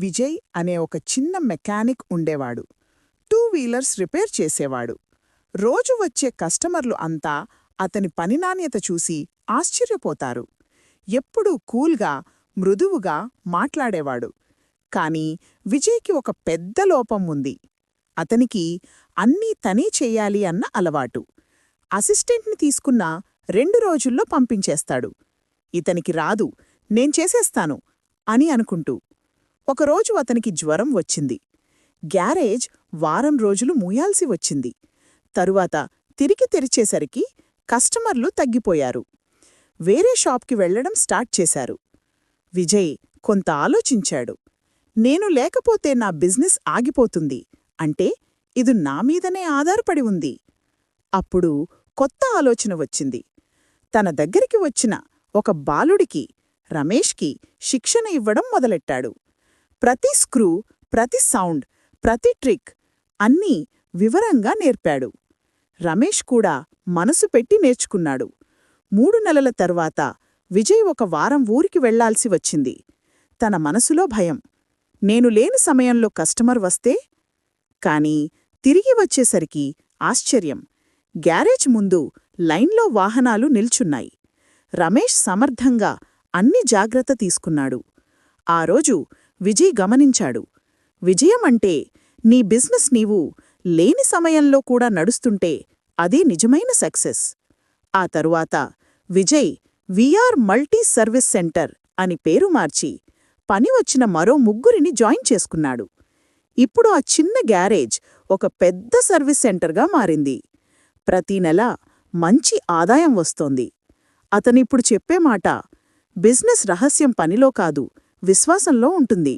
విజయ్ అనే ఒక చిన్న మెకానిక్ ఉండేవాడు. టూ వీలర్స్ రిపేర్ చేసేవాడు. రోజు వచ్చే కస్టమర్లు అంతా అతని పని నాణ్యత చూసి ఆశ్చర్యపోతారు. ఎప్పుడూ కూల్గా మృదువుగా మాట్లాడేవాడు. కాని విజయ్కి ఒక పెద్ద లోపం ఉంది. అతనికి అన్నీ తనే చెయ్యాలి అన్న అలవాటు. అసిస్టెంట్ని తీసుకున్నా రెండు రోజుల్లో పంపించేస్తాడు. ఇతనికి రాదు నేను చేసేస్తాను అని అనుకుంటూ ఒకరోజు అతనికి జ్వరం వచ్చింది. గ్యారేజ్ వారం రోజులు మూయాల్సి వచ్చింది. తరువాత తిరిగి తెరిచేసరికి కస్టమర్లు తగ్గిపోయారు. వేరే షాప్కి వెళ్ళడం స్టార్ట్ చేశారు. విజయ్ కొంత ఆలోచించాడు. నేను లేకపోతే నా బిజినెస్ ఆగిపోతుంది. అంటే ఇది నా మీదనే ఆధారపడి ఉంది. అప్పుడు కొత్త ఆలోచన వచ్చింది. తన దగ్గరికి వచ్చిన ఒక బాలుడికి రమేష్కి శిక్షణ ఇవ్వడం మొదలెట్టాడు. ప్రతి స్క్రూ ప్రతి సౌండ్ ప్రతి ట్రిక్ అన్నీ వివరంగా నేర్పాడు. రమేష్ కూడా మనసు పెట్టి నేర్చుకున్నాడు. మూడు నెలల తర్వాత విజయ్ ఒక వారం ఊరికి వెళ్ళాల్సి వచ్చింది. తన మనసులో భయం. నేను లేని సమయంలో కస్టమర్ వస్తే? కాని తిరిగి వచ్చేసరికి ఆశ్చర్యం. గ్యారేజ్ ముందు లైన్లో వాహనాలు నిల్చున్నాయి. రమేష్ సమర్థంగా అన్ని జాగ్రత్త తీసుకున్నాడు. ఆ రోజు విజయ్ గమనించాడు. విజయమంటే నీ బిజినెస్ నీవు లేని సమయంలో కూడా నడుస్తుంటే అదే నిజమైన సక్సెస్. ఆ తరువాత Vijay V R multi service centre అని పేరు మార్చి పని వచ్చిన మరో ముగ్గురిని జాయిన్ చేసుకున్నాడు. ఇప్పుడు ఆ చిన్న గ్యారేజ్ ఒక పెద్ద సర్వీస్ సెంటర్గా మారింది. ప్రతి నెల మంచి ఆదాయం వస్తోంది. అతనిప్పుడు చెప్పే మాట బిజినెస్ రహస్యం పనిలో కాదు విశ్వాసంలో ఉంటుంది.